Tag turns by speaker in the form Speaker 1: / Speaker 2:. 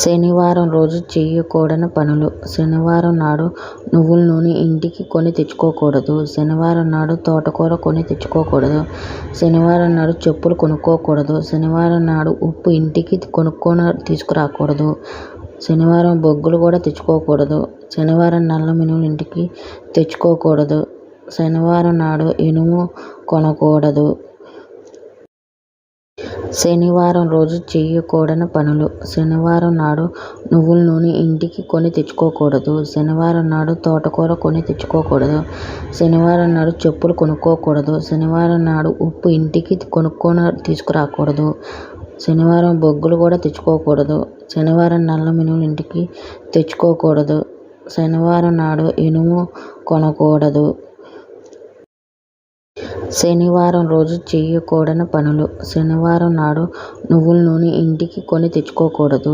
Speaker 1: శనివారం రోజు చేయకూడని పనులు. శనివారం నాడు నువ్వుల నూనె ఇంటికి కొని తెచ్చుకోకూడదు. శనివారం నాడు తోటకూర కొని తెచ్చుకోకూడదు. శనివారం నాడు చెప్పులు కొనుక్కోకూడదు. శనివారం నాడు ఉప్పు ఇంటికి కొనుక్కొని తీసుకురాకూడదు. శనివారం బొగ్గులు కూడా తెచ్చుకోకూడదు. శనివారం నల్ల మినుములు ఇంటికి తెచ్చుకోకూడదు. శనివారం నాడు ఇనుము కొనకూడదు. శనివారం రోజు చేయకూడని పనులు. శనివారం నాడు నువ్వుల నూనె ఇంటికి కొని తెచ్చుకోకూడదు. శనివారం నాడు తోటకూర కొని తెచ్చుకోకూడదు. శనివారం నాడు చెప్పులు కొనుక్కోకూడదు. శనివారం నాడు ఉప్పు ఇంటికి కొనుక్కొని తీసుకురాకూడదు. శనివారం బొగ్గులు కూడా తెచ్చుకోకూడదు. శనివారం నల్ల మినుములు ఇంటికి తెచ్చుకోకూడదు. శనివారం నాడు ఇనుము కొనకూడదు. శనివారం రోజు చేయకూడని పనులు. శనివారం నాడు నువ్వుల నూనె ఇంటికి కొని తెచ్చుకోకూడదు.